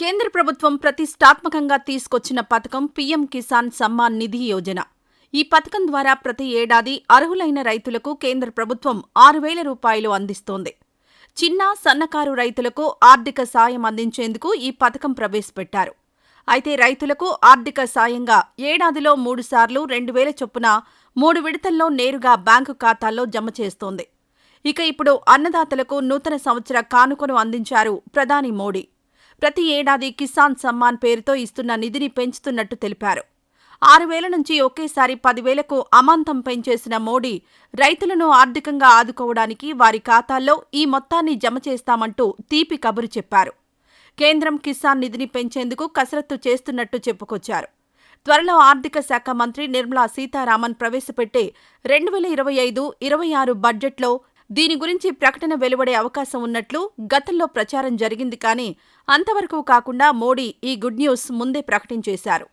కేంద్ర ప్రభుత్వం ప్రతిష్టాత్మకంగా తీసుకొచ్చిన పథకం పీఎం కిసాన్ సమ్మాన్ నిధి యోజన. ఈ పథకం ద్వారా ప్రతి ఏడాది అర్హులైన రైతులకు కేంద్ర ప్రభుత్వం ఆరు వేల రూపాయలు అందిస్తోంది. చిన్న సన్నకారు రైతులకు ఆర్థిక సాయం అందించేందుకు ఈ పథకం ప్రవేశపెట్టారు. అయితే రైతులకు ఆర్థిక సాయంగా ఏడాదిలో మూడుసార్లు రెండు వేల చొప్పున మూడు విడతల్లో నేరుగా బ్యాంకు ఖాతాల్లో జమ చేస్తోంది. ఇక ఇప్పుడు అన్నదాతలకు నూతన సంవత్సర కానుకను అందించారు ప్రధాని మోడీ. ప్రతి ఏడాది కిసాన్ సమ్మాన్ పేరుతో ఇస్తున్న నిధిని పెంచుతున్నట్టు తెలిపారు. ఆరు వేల నుంచి ఒకేసారి పదివేలకు అమాంతం పెంచేసిన మోడీ రైతులను ఆర్థికంగా ఆదుకోవడానికి వారి ఖాతాల్లో ఈ మొత్తాన్ని జమ చేస్తామంటూ తీపి కబురు చెప్పారు. కేంద్రం కిసాన్ నిధిని పెంచేందుకు కసరత్తు చేస్తున్నట్టు చెప్పుకొచ్చారు. త్వరలో ఆర్థిక శాఖ మంత్రి నిర్మలా సీతారామన్ ప్రవేశపెట్టే రెండు వేల ఇరవై ఐదు ఇరవై ఆరు బడ్జెట్లో దీని గురించి ప్రకటన వెలువడే అవకాశం ఉన్నట్లు గతంలో ప్రచారం జరిగింది కానీ అంతవరకు కాకుండా మోడీ ఈ గుడ్ న్యూస్ ముందే ప్రకటించేశారు.